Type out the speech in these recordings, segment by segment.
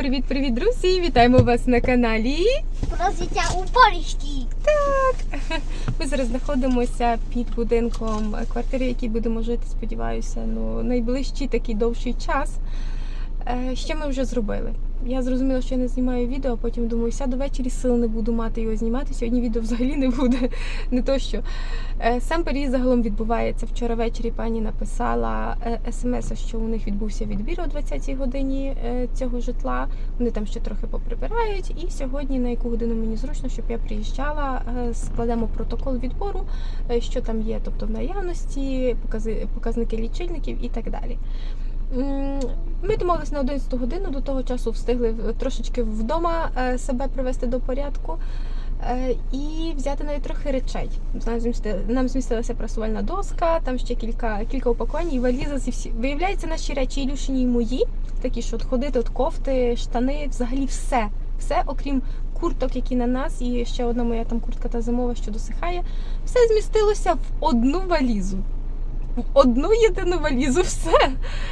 Привіт-привіт, друзі! Вітаємо вас на каналі. Про життя у Польщі. Ми зараз знаходимося під будинком квартири, в якій будемо жити, сподіваюся, ну найближчий такий довший час. Е, Що ми вже зробили? Я зрозуміла, що я не знімаю відео, а потім думаю, сяду ввечері, сил не буду мати його знімати. Сьогодні відео взагалі не буде. Не то що. Е, Сам переїзд загалом відбувається. Вчора ввечері пані написала смс, що у них відбувся відбір о 20-й годині е, цього житла. Вони там ще трохи поприбирають. І сьогодні, на яку годину мені зручно, щоб я приїжджала, е, складемо протокол відбору, е, що там є, тобто в наявності, показники лічильників і так далі. Ми домовилися на 11 годину, до того часу встигли трошечки вдома е, себе привести до порядку. е, І взяти навіть трохи речей. Нам змістилася прасувальна доска, там ще кілька, кілька упакувань і валіза зі всі. Виявляється, наші речі Ілюшині і мої, такі, що от ходити, от кофти, штани, взагалі все. Все, окрім курток, які на нас, і ще одна моя там куртка та зимова, що досихає, все змістилося в одну валізу. Одну єдину валізу, все.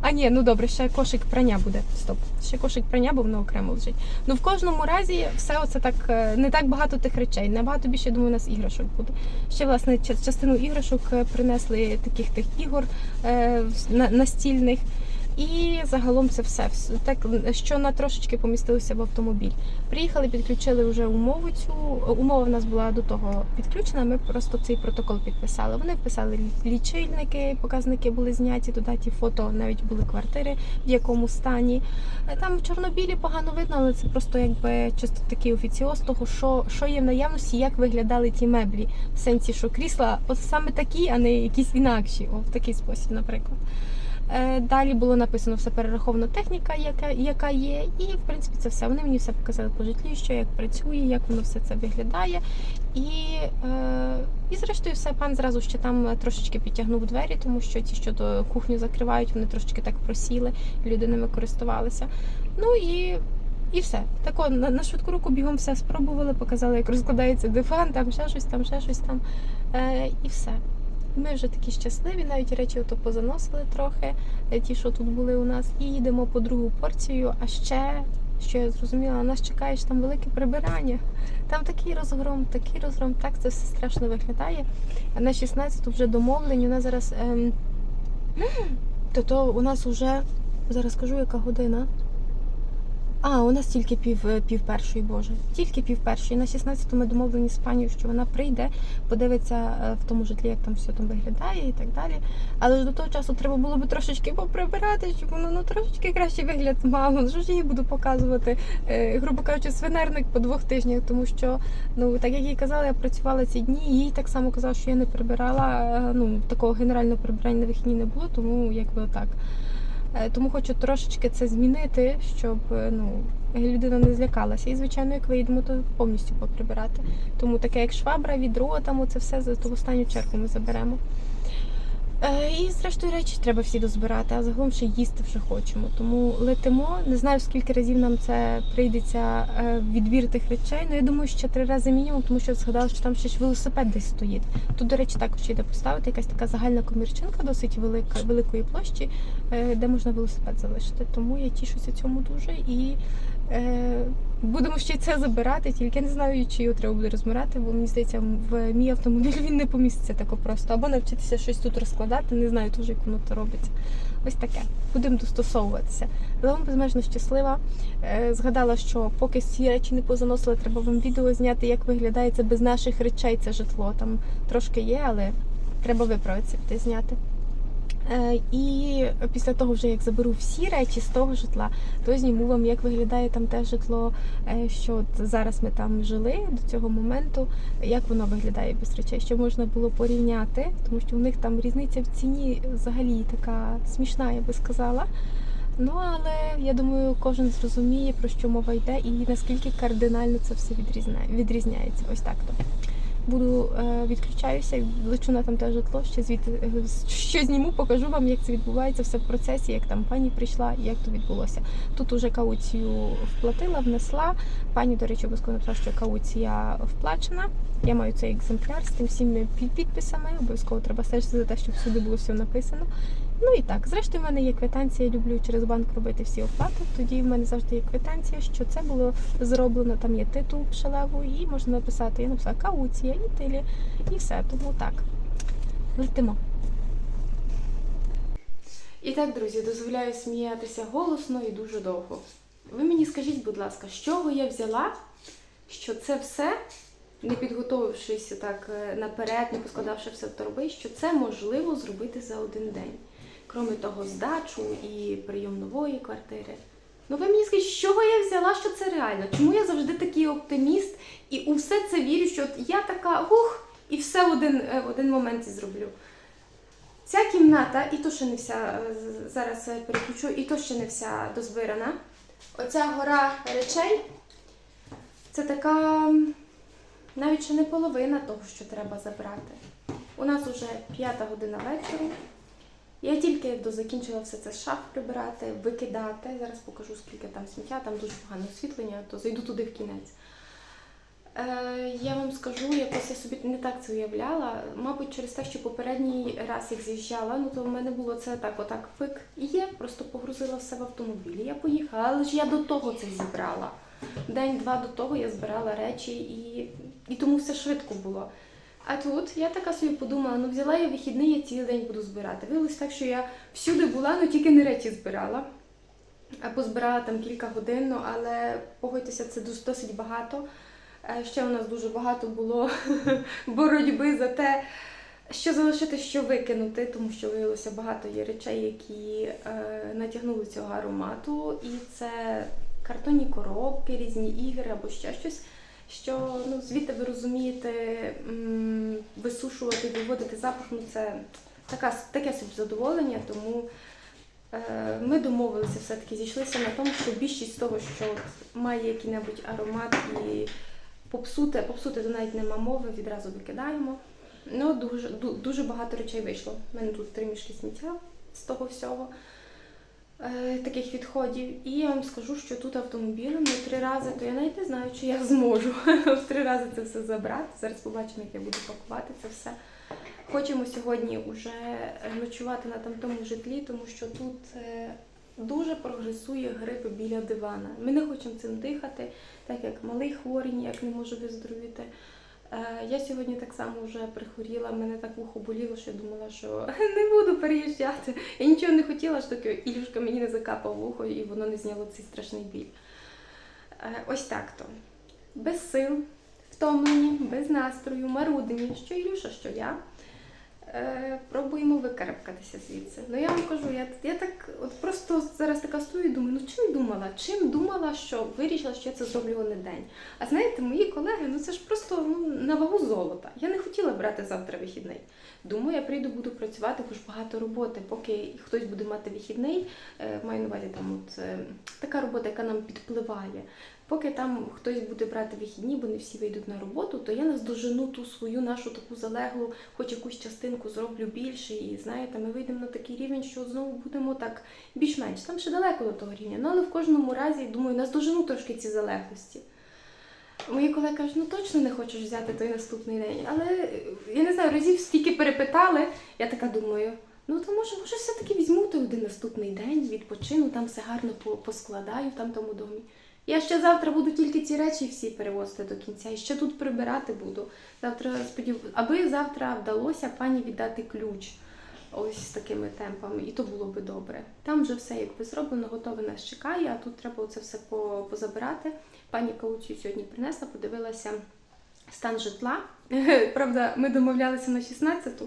А ні, ну добре, ще кошик прання буде. Стоп. Ще кошик прання, бо воно окремо лежить. Ну в кожному разі все оце так е, не так багато тих речей. Набагато більше, я думаю, у нас іграшок буде. Ще власне ча- частину іграшок е, принесли таких тих ігор е, на- настільних. І загалом це все. Вс- Так що на трошечки помістилося в автомобіль. Приїхали, підключили вже умову цю. Умова в нас була до того підключена. Ми просто цей протокол підписали. Вони вписали лічильники, показники були зняті, додаті фото, навіть були квартири, в якому стані. Е, Там в чорнобілі погано видно, але це просто якби чисто такий офіціоз того, що, що є в наявності, як виглядали ті меблі. В сенсі, що крісла от саме такі, а не якісь інакші. О, в такий спосіб, наприклад. Е, Далі було написано все перерахована техніка, яка, яка є, і в принципі це все. Вони мені все показали по житлі, що як працює, як воно все це виглядає. І, е, і зрештою, все пан зразу ще там трошечки підтягнув двері, тому що ті, що до кухню закривають, вони трошечки так просіли, люди ними користувалися. Ну і. І все. Тако на, на швидку руку бігом все спробували, показали, як розкладається диван, там ще щось, там ще щось там. Е, і все. Ми вже такі щасливі, навіть речі ото позаносили трохи, е, ті, що тут були у нас, і їдемо по другу порцію. А ще, що я зрозуміла, нас чекає там велике прибирання. Там такий розгром, такий розгром, так це все страшно виглядає. На 16 вже домовлені. У нас зараз. Ем... То, то у нас вже зараз кажу, яка година. А, у нас тільки пів, е, пів першої, боже. Тільки пів першої. На 16 ми домовлені з пані, що вона прийде, подивиться е, в тому житлі, як там все там виглядає і так далі. Але ж до того часу треба було би трошечки поприбирати, щоб воно ну трошечки кращий вигляд мало. Ну, Що ж їй буду показувати, е, грубо кажучи, свинарник по двох тижнях, тому що, ну так як їй казала, я працювала ці дні, їй так само казала, що я не прибирала. Ну такого генерального прибирання на вихідні не було, тому якби отак. Е, Тому хочу трошечки це змінити, щоб е, ну, людина не злякалася. І, звичайно, як виїдемо, то повністю поприбирати. Тому таке, як швабра, відро, там це все за ту останню чергу ми заберемо. Е, І зрештою речі треба всі дозбирати, а загалом ще їсти вже хочемо. Тому летимо. Не знаю, скільки разів нам це прийдеться е, відбір тих речей. Ну я думаю, ще три рази мінімум, тому що згадала, що там ще ж велосипед десь стоїть. Тут, до речі, також йде поставити якась така загальна комірчинка, досить велика, великої площі, е, де можна велосипед залишити. Тому я тішуся цьому дуже і. Е, Будемо ще це забирати, тільки я не знаю, чи його треба буде розбирати, бо мені здається, в мій автомобіль він не поміститься тако просто. Або навчитися щось тут розкладати, не знаю теж, як воно то робиться. Ось таке. Будемо достосовуватися. Загалом безмежно щаслива. Е, Згадала, що поки ці речі не позаносили, треба вам відео зняти, як виглядає це без наших речей, це житло. Там трошки є, але треба виправитися, зняти. Е, І після того, вже як заберу всі речі з того житла, то зніму вам, як виглядає там те житло, е, що от зараз ми там жили до цього моменту, як воно виглядає без речей, що можна було порівняти, тому що в них там різниця в ціні взагалі така смішна, я би сказала. Ну але я думаю, кожен зрозуміє про що мова йде і наскільки кардинально це все відрізняє, відрізняється. Ось так то. Буду е, відключаюся, лечу на там те житло, ще звідти е, що зніму, покажу вам, як це відбувається все в процесі, як там пані прийшла як то відбулося. Тут уже кауцію вплатила, внесла. Пані, до речі, обов'язково написала, що кауція вплачена. Я маю цей екземпляр з тим всіми під- підписами. Обов'язково треба стежити за те, щоб всюди було все написано. Ну і так, зрештою, в мене є квитанція, я люблю через банк робити всі оплати. Тоді в мене завжди є квитанція, що це було зроблено. Там є титул пшелеву, і можна написати. Я написала кауція, ітилі, і все. Тому так. Летимо. І так, друзі, дозволяю сміятися голосно і дуже довго. Ви мені скажіть, будь ласка, з чого я взяла, що це все, не підготовившись так е, наперед, не поскладавши все в торби, що це можливо зробити за один день. Крім того, здачу і прийом нової квартири. Ну ви мені скажіть, з чого я взяла, що це реально? Чому я завжди такий оптиміст і у все це вірю, що от я така ух, і все в один, е, в один момент зроблю. Ця кімната, і то ще не вся, е, зараз е, переключу, і то ще не вся дозбирана. Оця гора речей це така навіть ще не половина того, що треба забрати. У нас вже п'ята година вечора. Я тільки дозакінчила все це шаф прибирати, викидати. Зараз покажу, скільки там сміття, там дуже погане освітлення, то зайду туди в кінець. Е, я вам скажу, якось я собі не так це уявляла. Мабуть, через те, що попередній раз як з'їжджала, ну то в мене було це так, отак пик і є, просто погрузила все в автомобіль. Я поїхала, але ж я до того це зібрала. День-два до того я збирала речі і, і тому все швидко було. А тут я така собі подумала, ну взяла я вихідний, я цілий день буду збирати. Виявилось так, що я всюди була, ну тільки не речі збирала. А позбирала там кілька годин, ну, але погодьтеся, це досить багато. Е, Ще у нас дуже багато було боротьби за те, що залишити, що викинути, тому що виявилося багато є речей, які е, натягнули цього аромату. І це картонні коробки, різні ігри або ще щось. Що ну, звідти ви розумієте, висушувати, виводити запах, ну це така, таке собі задоволення, тому Е, Ми домовилися, все-таки зійшлися на тому, що більшість того, що має який-небудь аромат і попсути, попсути то навіть нема мови, відразу викидаємо. Ну, дуже, ду- дуже багато речей вийшло. У мене тут три мішки сміття з того всього, таких відходів. І я вам скажу, що тут автомобілем на три рази, то я навіть не знаю, чи я зможу в три рази це все забрати. Зараз побачимо, як я буду пакувати це все. Хочемо сьогодні вже ночувати на тамтому житлі, тому що тут е, дуже прогресує грип біля дивана. Ми не хочемо цим дихати, так як малий хворий ніяк не може виздоровіти. Е, Я сьогодні так само вже прихворіла, мене так вухо боліло, що я думала, що не буду переїжджати. Я нічого не хотіла, аж таки Ілюшка мені не закапав вухо і воно не зняло цей страшний біль. Е, Ось так то. Без сил, втомлені, без настрою, марудні, що Ілюша, що я. Е, пробуємо викарабкатися звідси. Ну я вам кажу, я, я так от просто зараз така стою і думаю, ну чим думала? Чим думала, що вирішила, що я це зроблю один день? А знаєте, мої колеги, ну це ж просто ну, на вагу золота. Я не хотіла брати завтра вихідний. Думаю, я прийду, буду працювати, ж багато роботи. Поки хтось буде мати вихідний, е, маю на увазі там от е, така робота, яка нам підпливає. Поки там хтось буде брати вихідні, бо не всі вийдуть на роботу, то я наздожену ту свою нашу таку залеглу, хоч якусь частинку зроблю більше. І знаєте, ми вийдемо на такий рівень, що знову будемо так більш-менш. Там ще далеко до того рівня. Ну але в кожному разі, думаю, наздожену трошки ці залеглості. Мої колеги кажуть, ну точно не хочеш взяти той наступний день. Але е, я не знаю, разів стільки перепитали. Я така думаю, ну то може, може все-таки візьму той один наступний день, відпочину, там все гарно по- поскладаю там тому домі. Я ще завтра буду тільки ці речі всі перевозити до кінця і ще тут прибирати буду. Завтра сподів... аби завтра вдалося пані віддати ключ. Ось з такими темпами, і то було би добре. Там вже все якби зроблено, готове нас чекає, а тут треба це все позабирати. Пані кауцію сьогодні принесла, подивилася стан житла. Правда, ми домовлялися на 16-ту.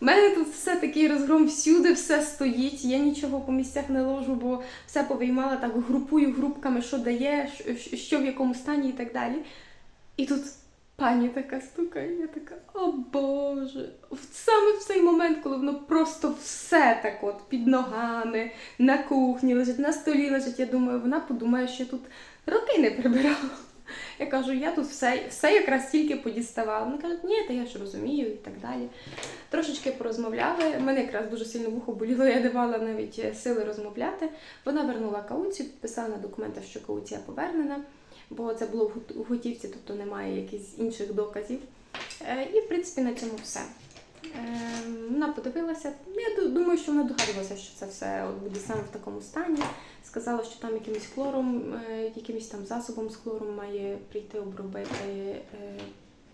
У мене тут все такий розгром, всюди все стоїть. Я нічого по місцях не ложу, бо все повиймала так, групую групками, що дає, що- в якому стані і так далі. І тут пані така стукає, я така, о Боже. Саме в цей момент, коли воно просто все так от під ногами, на кухні лежить, на столі лежить, я думаю, вона подумає, що я тут роки не прибирала. Я кажу, я тут все, все якраз тільки подіставала. Вони кажуть, ні, та я ж розумію і так далі. Трошечки порозмовляли. Мене якраз дуже сильно вухо боліло, я давала навіть е, сили розмовляти. Вона вернула кауцію, підписала на документах, що кауція повернена, бо це було в готівці, тобто немає якихось інших доказів. Е, І, в принципі, на цьому все. Ем, Вона подивилася. Я думаю, що вона догадувалася, що це все буде саме в такому стані. Сказала, що там якимось хлором, е, якимось там засобом з хлором має прийти обробити е,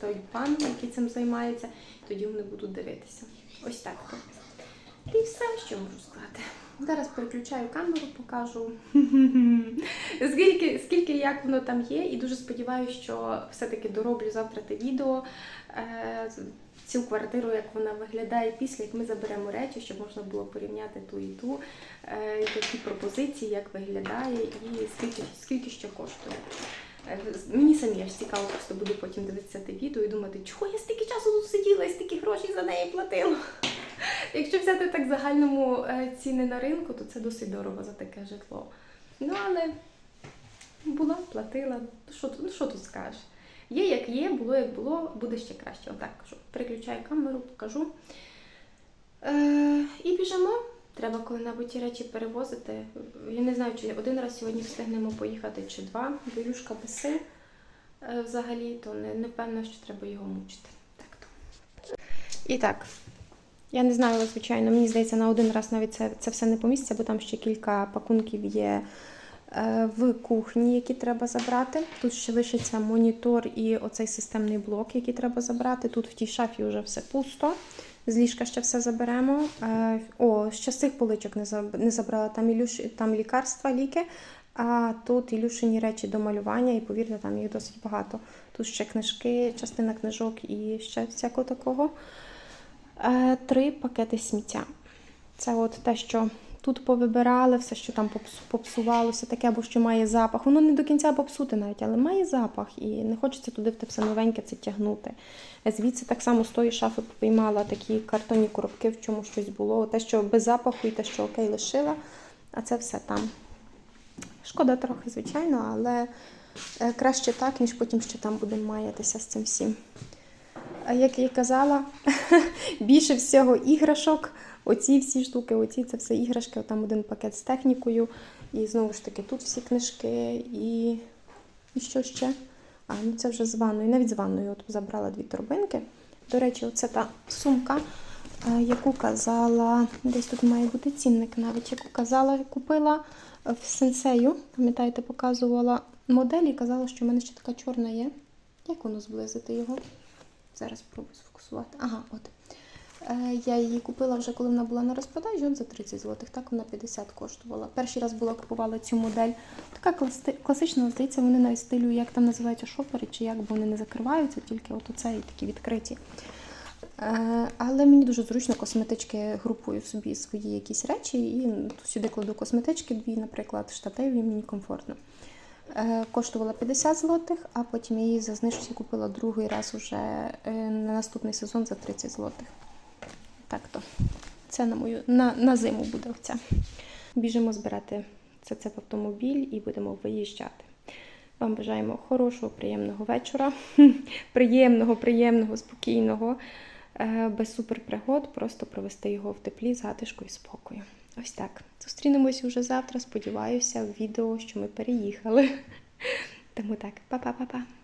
той пан, який цим займається. Тоді вони будуть дивитися. Ось так. І все, що можу сказати. Зараз переключаю камеру, покажу скільки, скільки як воно там є, і дуже сподіваюся, що все-таки дороблю завтра те відео. Е, цю квартиру, як вона виглядає після, як ми заберемо речі, щоб можна було порівняти ту і ту, е, які пропозиції, як виглядає і скільки, скільки що коштує. Е, Мені самі аж цікаво, просто буду потім дивитися те відео і думати, чого я стільки часу тут сиділа і стільки грошей за неї платила. Якщо взяти так загальному е, ціни на ринку, то це досить дорого за таке житло. Ну, але була, платила. Ну що, ну, що тут скажеш? Є як є, було як було, буде ще краще. Отак кажу. Переключаю камеру, покажу. Е, і біжимо. Треба коли-небудь ті речі перевозити. Я не знаю, чи один раз сьогодні встигнемо поїхати, чи два. Бо Юшка без сил е, взагалі, то не, не впевнена, що треба його мучити. Так то. І так. Я не знаю, звичайно, мені здається, на один раз навіть це, це все не поміститься, бо там ще кілька пакунків є в кухні, які треба забрати. Тут ще лишиться монітор і оцей системний блок, який треба забрати. Тут в тій шафі вже все пусто. З ліжка ще все заберемо. Е, О, ще з цих поличок не забрала. Там, Ілюш... там лікарства, ліки, а тут Ілюшині речі до малювання, і повірте, там їх досить багато. Тут ще книжки, частина книжок і ще всякого такого. Е, Три пакети сміття. Це от те, що тут повибирали, все, що там попс- попсувалося, таке, або що має запах. Воно не до кінця попсуте навіть, але має запах, і не хочеться туди в те все новеньке це тягнути. Звідси так само з тої шафи попіймала такі картонні коробки, в чому щось було. Те, що без запаху, і те, що окей, лишила, а це все там. Шкода трохи, звичайно, але е, краще так, ніж потім ще там будемо маятися з цим всім. А Як я казала, більше всього іграшок. Оці всі штуки, оці це все іграшки. Там один пакет з технікою. І знову ж таки, тут всі книжки і, і що ще? А, ну це вже з ванною. Навіть з ванною от забрала дві торбинки. До речі, оце та сумка, е, яку казала, десь тут має бути цінник навіть, яку казала, купила в сенсею. Пам'ятаєте, показувала модель і казала, що в мене ще така чорна є. Як воно зблизити його? Зараз спробую сфокусувати. Ага, от. Е, Я її купила вже, коли вона була на розпродажі, от за 30 злотих. Так вона 50 коштувала. Перший раз була купувала цю модель. Така класична, здається, вони навіть стилю, як там називаються шопери, чи як, бо вони не закриваються, тільки от оце і такі відкриті. Е, Але мені дуже зручно косметички групую собі свої якісь речі і сюди кладу косметички дві, наприклад, штатив, і мені комфортно. Е, Коштувала 50 злотих, а потім її за знижці купила другий раз уже на наступний сезон за 30 злотих. Це на мою на, на зиму буде оця. Біжимо збирати це, це в автомобіль і будемо виїжджати. Вам бажаємо хорошого, приємного вечора. Приємного, приємного, спокійного, е, без суперпригод, просто провести його в теплі, затишку і спокою. Ось так. Зустрінемось уже завтра. Сподіваюся, в відео, що ми переїхали. Тому так, па-па-па-па.